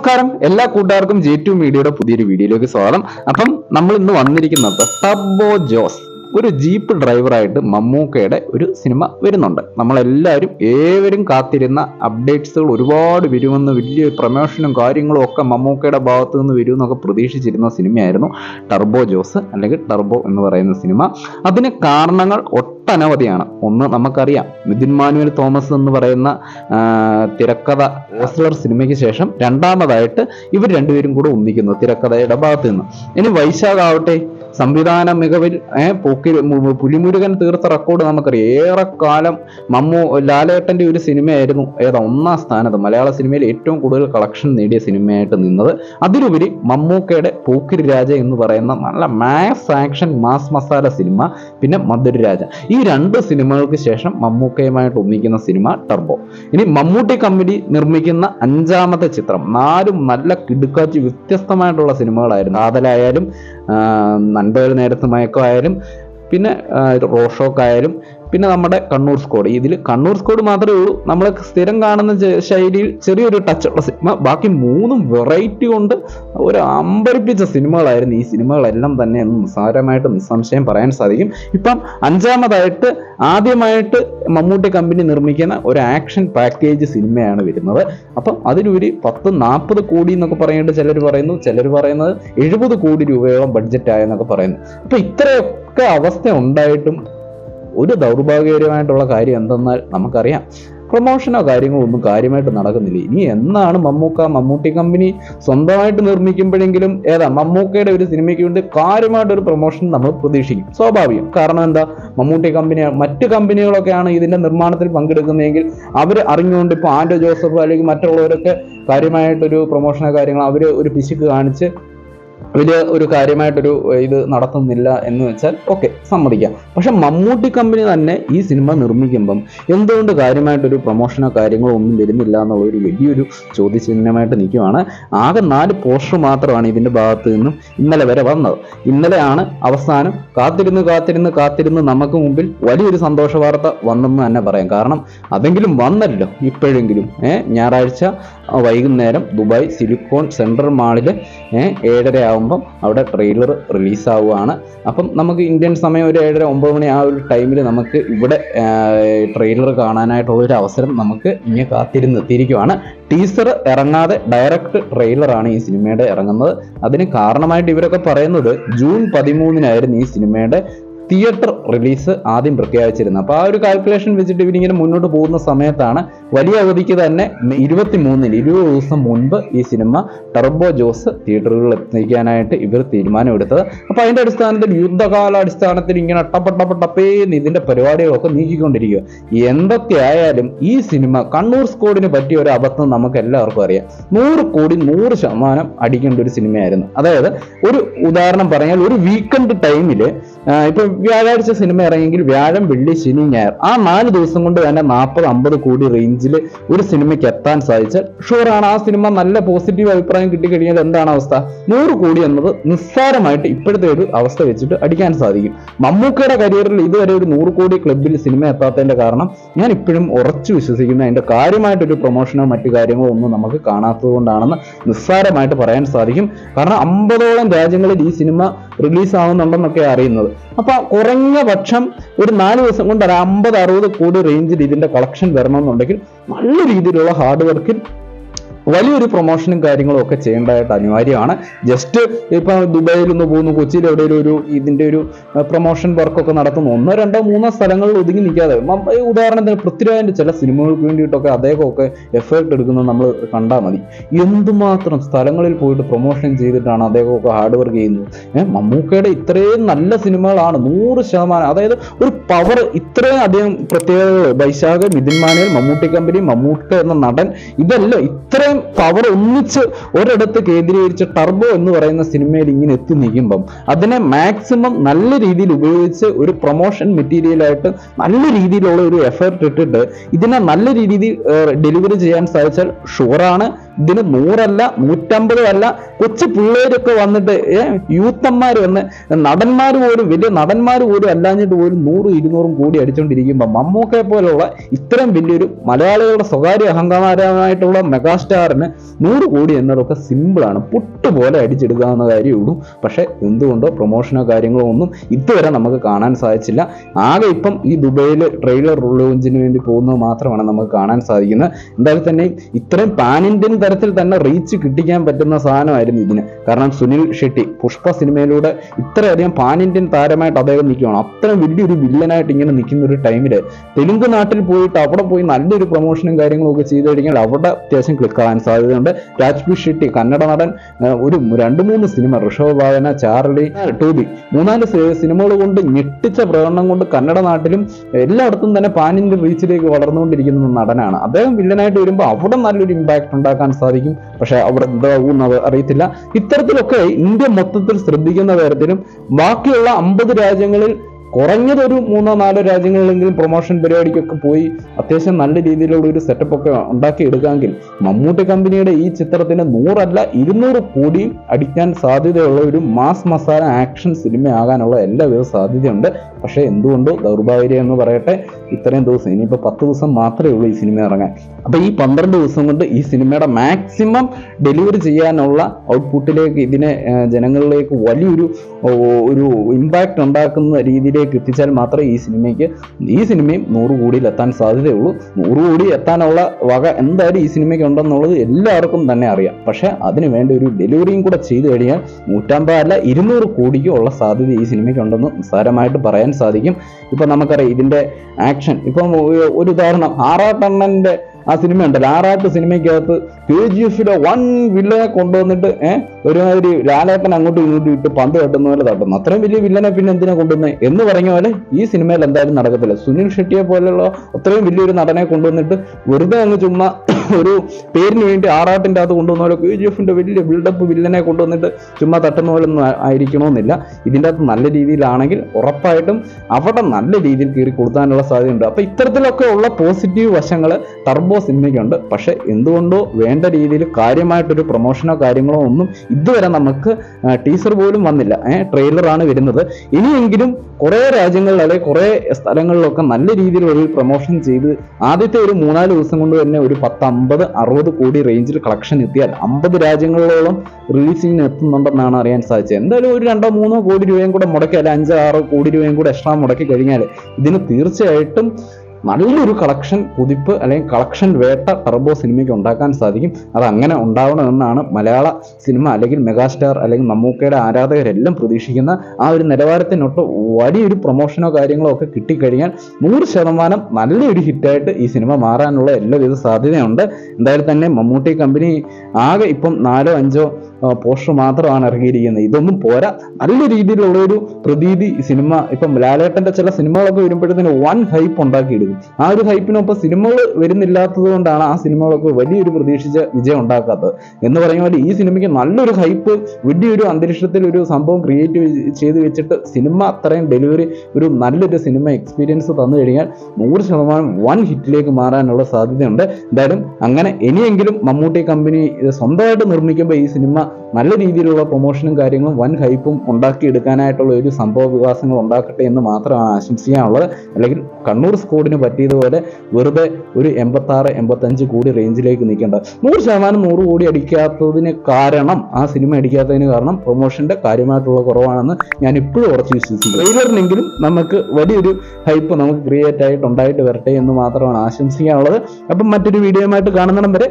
നമസ്കാരം. എല്ലാ കൂട്ടുകാർക്കും ജെ ടു മീഡിയയുടെ പുതിയൊരു വീഡിയോയിലേക്ക് സ്വാഗതം. അപ്പം നമ്മൾ ഇന്ന് വന്നിരിക്കുന്നത് ടബോ ജോസ് ഒരു ജീപ്പ് ഡ്രൈവറായിട്ട് മമ്മൂക്കയുടെ ഒരു സിനിമ വരുന്നുണ്ട്. നമ്മളെല്ലാവരും ഏവരും കാത്തിരുന്ന അപ്ഡേറ്റ്സുകൾ ഒരുപാട് വരുമെന്ന് വലിയ പ്രമോഷനും കാര്യങ്ങളും ഒക്കെ മമ്മൂക്കയുടെ ഭാഗത്തു നിന്ന് വരുമെന്നൊക്കെ പ്രതീക്ഷിച്ചിരുന്ന സിനിമയായിരുന്നു ടർബോ ജോസ് അല്ലെങ്കിൽ ടർബോ എന്ന് പറയുന്ന സിനിമ. അതിന് കാരണങ്ങൾ ഒട്ടനവധിയാണ്. ഒന്ന് നമുക്കറിയാം നിതിൻ മാനുവൽ തോമസ് എന്ന് പറയുന്ന തിരക്കഥ ഓസ്ലർ സിനിമയ്ക്ക് ശേഷം രണ്ടാമതായിട്ട് ഇവർ രണ്ടുപേരും കൂടെ ഒന്നിക്കുന്നു തിരക്കഥയുടെ ഭാഗത്ത് നിന്ന്. ഇനി വൈശാഖ് ആവട്ടെ സംവിധാന മികവിൽ പോക്കി പുലിമുരുകൻ തീർത്ത റെക്കോർഡ് നമുക്കറിയാം. ഏറെക്കാലം മമ്മു ലാലേട്ടന്റെ ഒരു സിനിമയായിരുന്നു. ഏതാ ഒന്നാം സ്ഥാനത്ത് മലയാള സിനിമയിൽ ഏറ്റവും കൂടുതൽ കളക്ഷൻ നേടിയ സിനിമയായിട്ട് നിന്നത്. അതിലുപരി മമ്മൂക്കയുടെ പോക്കിരി രാജ എന്ന് പറയുന്ന നല്ല mass action mass masala cinema പിന്നെ മധുര രാജ. ഈ രണ്ട് സിനിമകൾക്ക് ശേഷം മമ്മൂക്കയുമായിട്ട് ഒന്നിക്കുന്ന സിനിമ ടർബോ ഇനി മമ്മൂട്ടി കമ്പനി നിർമ്മിക്കുന്ന അഞ്ചാമത്തെ ചിത്രം നാലും നല്ല കിടുക്കാച്ചി വ്യത്യസ്തമായിട്ടുള്ള സിനിമകളായിരുന്നു. കാതലായാലും നൻപകൽ നേരത്ത് മയക്കമായാലും പിന്നെ റോഷോക്കായാലും പിന്നെ നമ്മുടെ കണ്ണൂർ സ്കോഡ് ഇതിൽ കണ്ണൂർ സ്കോഡ് മാത്രമേ ഉള്ളൂ. നമ്മൾ സ്ഥിരം കാണുന്ന ശൈലിയിൽ ചെറിയൊരു ടച്ച് ഉള്ള സിനിമ ബാക്കി മൂന്നും വെറൈറ്റി കൊണ്ട് ഒരു അമ്പരിപ്പിച്ച സിനിമകളായിരുന്നു ഈ സിനിമകളെല്ലാം തന്നെ എന്ന് നിസ്സാരമായിട്ട് നിസ്സംശയം പറയാൻ സാധിക്കും. ഇപ്പം അഞ്ചാമതായിട്ട് ആദ്യമായിട്ട് മമ്മൂട്ടി കമ്പനി നിർമ്മിക്കുന്ന ഒരു ആക്ഷൻ പാക്കേജ് സിനിമയാണ് വരുന്നത്. അപ്പം അതിലൊരു പത്ത് നാൽപ്പത് കോടി എന്നൊക്കെ പറഞ്ഞിട്ട് ചിലർ പറയുന്നു. ചിലർ പറയുന്നത് എഴുപത് കോടി രൂപയോളം ബഡ്ജറ്റ് ആയെന്നൊക്കെ പറയുന്നു. അപ്പം ഇത്രയൊക്കെ അവസ്ഥ ഉണ്ടായിട്ടും ഒരു ദൗർഭാഗ്യകരമായിട്ടുള്ള കാര്യം എന്തെന്നാൽ നമുക്കറിയാം. പ്രൊമോഷനോ കാര്യങ്ങളോ ഒന്നും കാര്യമായിട്ട് നടക്കുന്നില്ല. ഇനി എന്നാണ് മമ്മൂക്ക മമ്മൂട്ടി കമ്പനി സ്വന്തമായിട്ട് നിർമ്മിക്കുമ്പോഴെങ്കിലും ഏതാ മമ്മൂക്കയുടെ ഒരു സിനിമയ്ക്ക് വേണ്ടി കാര്യമായിട്ട് ഒരു പ്രൊമോഷൻ നമ്മൾ പ്രതീക്ഷിക്കും. സ്വാഭാവികം. കാരണം എന്താ? മമ്മൂട്ടി കമ്പനി മറ്റ് കമ്പനികളൊക്കെയാണ് ഇതിന്റെ നിർമ്മാണത്തിൽ പങ്കെടുക്കുന്നതെങ്കിൽ അവർ അറിഞ്ഞുകൊണ്ട് ഇപ്പോൾ ആൻഡോ ജോസഫ് അല്ലെങ്കിൽ മറ്റുള്ളവരൊക്കെ കാര്യമായിട്ടൊരു പ്രൊമോഷനോ കാര്യങ്ങളോ അവർ ഒരു പിശുക്ക് കാണിച്ച് വലിയ ഒരു കാര്യമായിട്ടൊരു ഇത് നടത്തുന്നില്ല എന്ന് വെച്ചാൽ ഓക്കെ സമ്മതിക്കാം. പക്ഷെ മമ്മൂട്ടി കമ്പനി തന്നെ ഈ സിനിമ നിർമ്മിക്കുമ്പം എന്തുകൊണ്ട് കാര്യമായിട്ടൊരു പ്രൊമോഷനോ കാര്യങ്ങളോ ഒന്നും വരുന്നില്ല എന്നുള്ള ഒരു വലിയൊരു ചോദ്യചിഹ്നമായിട്ട് നിൽക്കുവാണ്. ആകെ നാല് പോസ്റ്റർ മാത്രമാണ് ഇതിന്റെ ഭാഗത്ത് നിന്നും ഇന്നലെ വരെ വന്നത്. ഇന്നലെയാണ് അവസാനം കാത്തിരുന്ന് കാത്തിരുന്ന് കാത്തിരുന്ന് നമുക്ക് മുമ്പിൽ വലിയൊരു സന്തോഷ വാർത്ത വന്നെന്ന് തന്നെ പറയാം. കാരണം അതെങ്കിലും വന്നല്ലോ ഇപ്പോഴെങ്കിലും. ഏഹ് ഞായറാഴ്ച വൈകുന്നേരം ദുബായ് സിലിക്കോൺ സെൻട്രൽ മാളിൽ ഏഴര ആകുമ്പം അവിടെ ട്രെയിലർ റിലീസാവുകയാണ് അപ്പം നമുക്ക് ഇന്ത്യൻ സമയം ഒരു ഏഴര ഒമ്പത് മണി ആ ഒരു ടൈമിൽ നമുക്ക് ഇവിടെ ട്രെയിലർ കാണാനായിട്ടുള്ള ഒരു അവസരം നമുക്ക് ഇങ്ങനെ കാത്തിരുന്നെത്തിയിരിക്കുവാണ്. ടീസർ ഇറങ്ങാതെ ഡയറക്റ്റ് ട്രെയിലറാണ് ഈ സിനിമയുടെ ഇറങ്ങുന്നത്. അതിന് കാരണമായിട്ട് ഇവരൊക്കെ പറയുന്നത് ജൂൺ പതിമൂന്നിനായിരുന്നു ഈ സിനിമയുടെ തിയേറ്റർ റിലീസ് ആദ്യം പ്രഖ്യാപിച്ചിരുന്നത്. അപ്പോൾ ആ ഒരു കാൽക്കുലേഷൻ വെച്ചിട്ട് ഇവരിങ്ങനെ മുന്നോട്ട് പോകുന്ന സമയത്താണ് വലിയ അവധിക്ക് തന്നെ ഇരുപത്തി മൂന്നിന് ഇരുപത് ദിവസം മുൻപ് ഈ സിനിമ ടർബോ ജോസ് തിയേറ്ററുകളിൽ എത്തിക്കാനായിട്ട് ഇവർ തീരുമാനമെടുത്തത്. അപ്പോൾ അതിന്റെ അടിസ്ഥാനത്തിൽ യുദ്ധകാലാടിസ്ഥാനത്തിൽ ഇങ്ങനെ ടപ്പട്ടപ്പട്ടപ്പേന്ന് ഇതിന്റെ പരിപാടികളൊക്കെ നീക്കിക്കൊണ്ടിരിക്കുക. എന്തൊക്കെയായാലും ഈ സിനിമ കണ്ണൂർ സ്കോഡിന് പറ്റിയ ഒരു അബദ്ധം നമുക്ക് എല്ലാവർക്കും അറിയാം. നൂറ് കോടി നൂറ് ശതമാനം അടിക്കേണ്ട ഒരു സിനിമയായിരുന്നു. അതായത് ഒരു ഉദാഹരണം പറഞ്ഞാൽ ഒരു വീക്കെൻഡ് ടൈമിൽ ഇപ്പൊ വ്യാഴാഴ്ച സിനിമ ഇറങ്ങിയെങ്കിൽ വ്യാഴം വെള്ളി ശനി ഞായർ. ആ നാല് ദിവസം കൊണ്ട് തന്നെ നാൽപ്പത് അമ്പത് കോടി റേഞ്ചിൽ ഒരു സിനിമയ്ക്ക് എത്താൻ സാധിച്ചാൽ ഷുവറാണ് ആ സിനിമ നല്ല പോസിറ്റീവ് അഭിപ്രായം കിട്ടിക്കഴിഞ്ഞാൽ എന്താണ് അവസ്ഥ? നൂറ് കോടി എന്നത് നിസ്സാരമായിട്ട് ഇപ്പോഴത്തെ ഒരു അവസ്ഥ വെച്ചിട്ട് അടിക്കാൻ സാധിക്കും. മമ്മൂക്കയുടെ കരിയറിൽ ഇതുവരെ ഒരു നൂറ് കോടി ക്ലബിൽ സിനിമ എത്താത്തതിന്റെ കാരണം ഞാൻ ഇപ്പോഴും ഉറച്ചു വിശ്വസിക്കുന്ന. അതിന്റെ കാര്യമായിട്ടൊരു പ്രൊമോഷനോ മറ്റു കാര്യങ്ങളോ ഒന്നും നമുക്ക് കാണാത്തത് കൊണ്ടാണെന്ന് നിസ്സാരമായിട്ട് പറയാൻ സാധിക്കും. കാരണം അമ്പതോളം രാജ്യങ്ങളിൽ ഈ സിനിമ റിലീസ് ആവുന്നുണ്ടെന്നൊക്കെ അറിയുന്നത്. അപ്പൊ കുറഞ്ഞ പക്ഷം ഒരു നാല് ദിവസം കൊണ്ട് ഒരു അമ്പത് അറുപത് കോടി റേഞ്ചിൽ ഇതിന്റെ കളക്ഷൻ വരണമെന്നുണ്ടെങ്കിൽ നല്ല രീതിയിലുള്ള ഹാർഡ് വർക്കിൽ വലിയൊരു പ്രൊമോഷനും കാര്യങ്ങളും ഒക്കെ ചെയ്യേണ്ടതായിട്ട് അനിവാര്യമാണ്. ജസ്റ്റ് ഇപ്പൊ ദുബായിൽ ഒന്ന് പോകുന്നു കൊച്ചിയിൽ എവിടെയെങ്കിലും ഒരു ഇതിന്റെ ഒരു പ്രൊമോഷൻ വർക്കൊക്കെ നടത്തുന്നു. ഒന്നോ രണ്ടോ മൂന്നോ സ്ഥലങ്ങളിൽ ഒതുങ്ങി നിൽക്കാതെ ഉദാഹരണത്തിന് പൃഥ്വിരാജിന്റെ ചില സിനിമകൾക്ക് വേണ്ടിയിട്ടൊക്കെ അദ്ദേഹമൊക്കെ എഫേർട്ട് എടുക്കുന്നത് നമ്മൾ കണ്ടാൽ മതി. എന്തുമാത്രം സ്ഥലങ്ങളിൽ പോയിട്ട് പ്രൊമോഷൻ ചെയ്തിട്ടാണ് അദ്ദേഹമൊക്കെ ഹാർഡ് വർക്ക് ചെയ്യുന്നത്? ഏഹ് മമ്മൂക്കയുടെ ഇത്രയും നല്ല സിനിമകളാണ് നൂറ് ശതമാനം അതായത് ഒരു പവർ ഇത്രയും അധികം പ്രത്യേകതകൾ വൈശാഖ് മിഥുൻ മാനേൽ മമ്മൂട്ടി കമ്പനി മമ്മൂക്ക എന്ന നടൻ ഇതെല്ലാം ഇത്രയും പവർ ഒന്നിച്ച് ഒരിടത്ത് കേന്ദ്രീകരിച്ച് ടർബോ എന്ന് പറയുന്ന സിനിമയിൽ ഇങ്ങനെ എത്തി നിൽക്കുമ്പം അതിനെ മാക്സിമം നല്ല രീതിയിൽ ഉപയോഗിച്ച് ഒരു പ്രൊമോഷൻ മെറ്റീരിയലായിട്ട് നല്ല രീതിയിലുള്ള ഒരു എഫേർട്ട് ഇട്ടിട്ട് ഇതിനെ നല്ല രീതിയിൽ ഡെലിവറി ചെയ്യാൻ സാധിച്ചാൽ ഷുവറാണ് ഇതിന് നൂറല്ല നൂറ്റമ്പതും അല്ല കൊച്ചു പിള്ളേരൊക്കെ വന്നിട്ട് യൂത്തന്മാർ വന്ന് നടന്മാർ പോലും വലിയ നടന്മാർ പോലും അല്ലാഞ്ഞിട്ട് പോലും നൂറും ഇരുന്നൂറും കൂടി അടിച്ചുകൊണ്ടിരിക്കുമ്പോൾ മമ്മൂക്കെ പോലുള്ള ഇത്രയും വലിയൊരു മലയാളികളുടെ സ്വകാര്യ അഹങ്കാരമായിട്ടുള്ള മെഗാസ്റ്റാറിന് നൂറ് കോടി എന്നതൊക്കെ സിമ്പിളാണ്. പുട്ടുപോലെ അടിച്ചെടുക്കാവുന്ന കാര്യമുള്ളൂ പക്ഷേ എന്തുകൊണ്ടോ പ്രൊമോഷനോ കാര്യങ്ങളോ ഒന്നും ഇതുവരെ നമുക്ക് കാണാൻ സാധിച്ചില്ല. ആകെ ഇപ്പം ഈ ദുബൈയിൽ ട്രെയിലർ ലോഞ്ചിന് വേണ്ടി പോകുന്നത് മാത്രമാണ് നമുക്ക് കാണാൻ സാധിക്കുന്നത്. എന്തായാലും തന്നെ ഇത്രയും പാൻ തരത്തിൽ തന്നെ റീച്ച് കിട്ടിക്കാൻ പറ്റുന്ന സാധനമായിരുന്നു ഇതിന്. കാരണം സുനിൽ ഷെട്ടി പുഷ്പ സിനിമയിലൂടെ ഇത്രയധികം പാൻ ഇന്ത്യൻ താരമായിട്ട് അദ്ദേഹം നിൽക്കുകയാണ്. അത്രയും വലിയൊരു വില്ലനായിട്ട് ഇങ്ങനെ നിൽക്കുന്ന ഒരു ടൈമിൽ തെലുങ്ക് നാട്ടിൽ പോയിട്ട് അവിടെ പോയി നല്ലൊരു പ്രൊമോഷനും കാര്യങ്ങളും ഒക്കെ ചെയ്ത് കഴിഞ്ഞാൽ അവിടെ അത്യാവശ്യം ക്ലിക്ക് ആവാൻ സാധ്യതയുണ്ട്. രാജ്ബി ഷെട്ടി കന്നഡ നടൻ ഒരു രണ്ട് മൂന്ന് സിനിമ ഋഷഭ് ഭാവന ചാർലി ടൂബി മൂന്നാൽ സിനിമകൾ കൊണ്ട് ഞെട്ടിച്ച പ്രകടനം കൊണ്ട് കന്നഡ നാട്ടിലും എല്ലായിടത്തും തന്നെ പാൻ ഇന്ത്യൻ റീച്ചിലേക്ക് വളർന്നുകൊണ്ടിരിക്കുന്ന നടനാണ്. അദ്ദേഹം വില്ലനായിട്ട് വരുമ്പോൾ അവിടെ നല്ലൊരു ഇമ്പാക്ട് ഉണ്ടാക്കാൻ സാധിക്കും. പക്ഷെ അവിടെ എന്താകും അറിയത്തില്ല. ഇത്തരത്തിലൊക്കെ ഇന്ത്യ മൊത്തത്തിൽ ശ്രദ്ധിക്കുന്ന തരത്തിലും ബാക്കിയുള്ള അമ്പത് രാജ്യങ്ങളിൽ കുറഞ്ഞതൊരു മൂന്നോ നാലോ രാജ്യങ്ങളിലെങ്കിലും പ്രൊമോഷൻ പരിപാടിക്കൊക്കെ പോയി അത്യാവശ്യം നല്ല രീതിയിലുള്ള ഒരു സെറ്റപ്പ് ഒക്കെ ഉണ്ടാക്കി എടുക്കാമെങ്കിൽ മമ്മൂട്ടി കമ്പനിയുടെ ഈ ചിത്രത്തിന് നൂറല്ല ഇരുന്നൂറ് കോടി അടിക്കാൻ സാധ്യതയുള്ള ഒരു മാസ് മസാല ആക്ഷൻ സിനിമയാകാനുള്ള എല്ലാവിധ സാധ്യതയുണ്ട്. പക്ഷേ എന്തുകൊണ്ടോ ദൗർഭാഗ്യം എന്ന് പറയട്ടെ ഇത്രയും ദിവസം ഇനിയിപ്പോൾ പത്ത് ദിവസം മാത്രമേ ഉള്ളൂ ഈ സിനിമ ഇറങ്ങാൻ. അപ്പോൾ ഈ പന്ത്രണ്ട് ദിവസം കൊണ്ട് ഈ സിനിമയുടെ മാക്സിമം ഡെലിവറി ചെയ്യാനുള്ള ഔട്ട്പുട്ടിലേക്ക് ഇതിനെ ജനങ്ങളിലേക്ക് വലിയൊരു ഒരു ഇമ്പാക്റ്റ് ഉണ്ടാക്കുന്ന രീതിയിലേക്ക് എത്തിച്ചാൽ മാത്രമേ ഈ സിനിമയ്ക്ക് ഈ സിനിമയും നൂറ് കോടിയിൽ എത്താൻ സാധ്യതയുള്ളൂ. നൂറ് കോടി എത്താനുള്ള വക എന്തായാലും ഈ സിനിമയ്ക്ക് ഉണ്ടെന്നുള്ളത് എല്ലാവർക്കും തന്നെ അറിയാം. പക്ഷേ അതിന് വേണ്ട ഒരു ഡെലിവറിയും കൂടെ ചെയ്തു കഴിഞ്ഞാൽ നൂറ്റമ്പതല്ല ഇരുന്നൂറ് കോടിക്കും ഉള്ള സാധ്യത ഈ സിനിമയ്ക്ക് ഉണ്ടെന്ന് നിസ്സാരമായിട്ട് പറയാൻ സാധിക്കും. ഇപ്പോൾ നമുക്കറിയാം ഇതിന്റെ ആക്ഷൻ ഇപ്പം ഒരു- ഉദാഹരണം ആറാട്ടണ്ണന്റെ ആ സിനിമ ഉണ്ടല്ലോ. ആറാട്ട് സിനിമയ്ക്കകത്ത് കെ ജി എഫിലെ വൺ വില്ലനെ കൊണ്ടുവന്നിട്ട് ഏഹ് ഒരുമാതിരി ലാലേട്ടൻ അങ്ങോട്ടും ഇങ്ങോട്ടും ഇട്ട് പന്ത് തട്ടുന്ന പോലെ തട്ടുന്നു. അത്രയും വലിയ വില്ലനെ പിന്നെ എന്തിനാ കൊണ്ടുവന്നത് എന്ന് പറഞ്ഞ പോലെ ഈ സിനിമയിൽ എന്തായാലും നടക്കത്തില്ല. സുനിൽ ഷെട്ടിയെ പോലെയുള്ള അത്രയും വലിയൊരു നടനെ കൊണ്ടുവന്നിട്ട് വെറുതെ അങ്ങ് ചുമ്മാ ഒരു പേരിന് വേണ്ടി ആറാട്ടിന്റെ അകത്ത് കൊണ്ടുവന്ന പോലെ കെ ജി എഫിന്റെ വലിയ ബിൽഡപ്പ് വില്ലനെ കൊണ്ടുവന്നിട്ട് ചുമ്മാ തട്ടുന്ന പോലെ ഒന്നും ആയിരിക്കണമെന്നില്ല ഇതിന്റെ അകത്ത് നല്ല രീതിയിലാണെങ്കിൽ ഉറപ്പായിട്ടും അവിടെ നല്ല രീതിയിൽ കീറി കൊടുക്കാനുള്ള സാധ്യതയുണ്ട്. അപ്പൊ ഇത്തരത്തിലൊക്കെ ഉള്ള പോസിറ്റീവ് വശങ്ങൾ ടർബോ സിനിമയ്ക്കുണ്ട്. പക്ഷെ എന്തുകൊണ്ടോ വേണ്ട രീതിയിൽ കാര്യമായിട്ടൊരു പ്രൊമോഷനോ കാര്യങ്ങളോ ഒന്നും ഇതുവരെ നമുക്ക് ടീസർ പോലും വന്നില്ല. ഏഹ് ട്രെയിലറാണ് വരുന്നത്. ഇനിയെങ്കിലും കുറേ രാജ്യങ്ങളിൽ അല്ലെങ്കിൽ കുറേ സ്ഥലങ്ങളിലൊക്കെ നല്ല രീതിയിലുള്ള ഒരു പ്രൊമോഷൻ ചെയ്ത് ആദ്യത്തെ ഒരു മൂന്നാൽ ദിവസം കൊണ്ട് തന്നെ ഒരു പത്ത് അമ്പത് അറുപത് കോടി റേഞ്ചിൽ കളക്ഷൻ എത്തിയാൽ അമ്പത് രാജ്യങ്ങളിലോളം റിലീസിങ്ങിന് എത്തുന്നുണ്ടെന്നാണ് അറിയാൻ സാധിച്ചത്. എന്തായാലും ഒരു രണ്ടോ മൂന്നോ കോടി രൂപയും കൂടെ മുടക്കി അല്ല അഞ്ചോ ആറോ കോടി രൂപയും കൂടെ എക്സ്ട്രാ മുടക്കി കഴിഞ്ഞാൽ ഇതിന് തീർച്ചയായിട്ടും നല്ലൊരു കളക്ഷൻ കുതിപ്പ് അല്ലെങ്കിൽ കളക്ഷൻ വേട്ട ടർബോ സിനിമയ്ക്ക് ഉണ്ടാക്കാൻ സാധിക്കും. അത് അങ്ങനെ ഉണ്ടാവണമെന്നാണ് മലയാള സിനിമ അല്ലെങ്കിൽ മെഗാസ്റ്റാർ അല്ലെങ്കിൽ മമ്മൂക്കയുടെ ആരാധകരെല്ലാം പ്രതീക്ഷിക്കുന്ന ആ ഒരു നിലവാരത്തിനൊട്ട് വലിയൊരു പ്രൊമോഷനോ കാര്യങ്ങളോ ഒക്കെ കിട്ടിക്കഴിഞ്ഞാൽ നൂറ് ശതമാനം നല്ലൊരു ഹിറ്റായിട്ട് ഈ സിനിമ മാറാനുള്ള എല്ലാവിധ സാധ്യതയുണ്ട്. എന്തായാലും തന്നെ മമ്മൂട്ടി കമ്പനി ആകെ ഇപ്പം നാലോ അഞ്ചോ പോസ്റ്റർ മാത്രമാണ് ഇറങ്ങിയിരിക്കുന്നത്. ഇതൊന്നും പോരാ. നല്ല രീതിയിലുള്ള ഒരു പ്രതീതി സിനിമ. ഇപ്പം ലാലേട്ടന്റെ ചില സിനിമകളൊക്കെ വരുമ്പോഴത്തേന് വൺ ഹൈപ്പ് ഉണ്ടാക്കിയെടുക്കും. ആ ഒരു ഹൈപ്പിനൊപ്പം സിനിമകൾ വരുന്നില്ലാത്തത് കൊണ്ടാണ് ആ സിനിമകളൊക്കെ വലിയൊരു പ്രതീക്ഷിച്ച വിജയം ഉണ്ടാക്കാത്തത്. എന്ന് പറയുന്ന പോലെ ഈ സിനിമയ്ക്ക് നല്ലൊരു ഹൈപ്പ് വലിയൊരു അന്തരീക്ഷത്തിൽ ഒരു സംഭവം ക്രിയേറ്റ് ചെയ്ത് വെച്ചിട്ട് സിനിമ അത്രയും ഡെലിവറി ഒരു നല്ലൊരു സിനിമ എക്സ്പീരിയൻസ് തന്നു കഴിഞ്ഞാൽ നൂറ് ശതമാനം വൺ ഹിറ്റിലേക്ക് മാറാനുള്ള സാധ്യതയുണ്ട്. എന്തായാലും അങ്ങനെ ഇനിയെങ്കിലും മമ്മൂട്ടി കമ്പനി സ്വന്തമായിട്ട് നിർമ്മിക്കുമ്പോൾ ഈ സിനിമ നല്ല രീതിയിലുള്ള പ്രൊമോഷനും കാര്യങ്ങളും വൻ ഹൈപ്പും ഉണ്ടാക്കിയെടുക്കാനായിട്ടുള്ള ഒരു സംഭവ വികാസങ്ങൾ ഉണ്ടാക്കട്ടെ എന്ന് മാത്രമാണ് ആശംസിക്കാനുള്ളത്. അല്ലെങ്കിൽ കണ്ണൂർ സ്കോഡിന് പറ്റിയതുപോലെ വെറുതെ ഒരു എൺപത്താറ് എൺപത്തഞ്ച് കോടി റേഞ്ചിലേക്ക് നിൽക്കേണ്ട. നൂറ് ശതമാനം നൂറ് കോടി അടിക്കാത്തതിന് കാരണം ആ സിനിമ അടിക്കാത്തതിന് കാരണം പ്രൊമോഷന്റെ കാര്യമായിട്ടുള്ള കുറവാണെന്ന് ഞാൻ ഇപ്പോഴും ഉറച്ച് വിശ്വസിക്കുന്നു. ട്രെയിലറിനെങ്കിലും നമുക്ക് വലിയൊരു ഹൈപ്പ് നമുക്ക് ക്രിയേറ്റ് ആയിട്ട് ഉണ്ടായിട്ട് വരട്ടെ എന്ന് മാത്രമാണ് ആശംസിക്കാനുള്ളത്. അപ്പം മറ്റൊരു വീഡിയോയുമായിട്ട് കാണുന്നിടം വരെ